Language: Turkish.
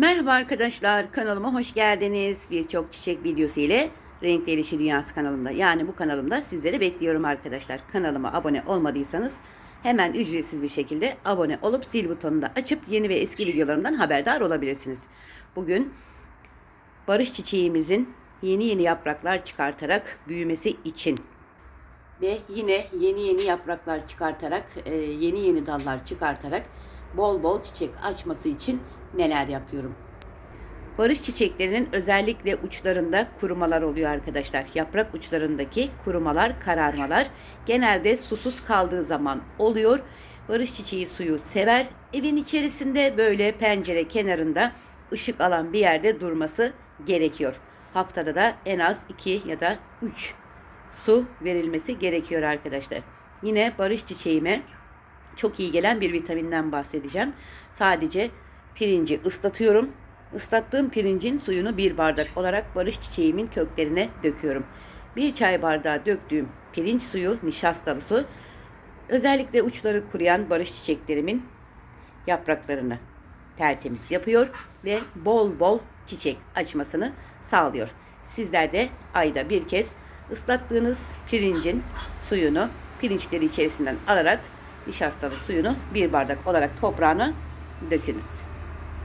Merhaba arkadaşlar, kanalıma hoş geldiniz. Birçok çiçek videosu ile Renkli İşi Dünyası kanalımda. Yani bu kanalımda sizleri bekliyorum arkadaşlar. Kanalıma abone olmadıysanız hemen ücretsiz bir şekilde abone olup zil butonunu da açıp yeni ve eski videolarımdan haberdar olabilirsiniz. Bugün barış çiçeğimizin yeni yeni yapraklar çıkartarak büyümesi için ve yine yeni yeni yapraklar çıkartarak, e, yeni yeni dallar çıkartarak bol bol çiçek açması için neler yapıyorum? Barış çiçeklerinin özellikle uçlarında kurumalar oluyor arkadaşlar. Yaprak uçlarındaki kurumalar, kararmalar genelde susuz kaldığı zaman oluyor. Barış çiçeği suyu sever. Evin içerisinde böyle pencere kenarında ışık alan bir yerde durması gerekiyor. Haftada da en az 2 ya da 3 su verilmesi gerekiyor arkadaşlar. Yine barış çiçeğime çok iyi gelen bir vitaminden bahsedeceğim. Sadece pirinci ıslatıyorum. Islattığım pirincin suyunu bir bardak olarak barış çiçeğimin köklerine döküyorum. Bir çay bardağı döktüğüm pirinç suyu, nişastalı su, özellikle uçları kuruyan barış çiçeklerimin yapraklarını tertemiz yapıyor ve bol bol çiçek açmasını sağlıyor. Sizler de ayda bir kez ıslattığınız pirincin suyunu pirinçleri içerisinden alarak nişastalı suyunu bir bardak olarak toprağına dökünüz.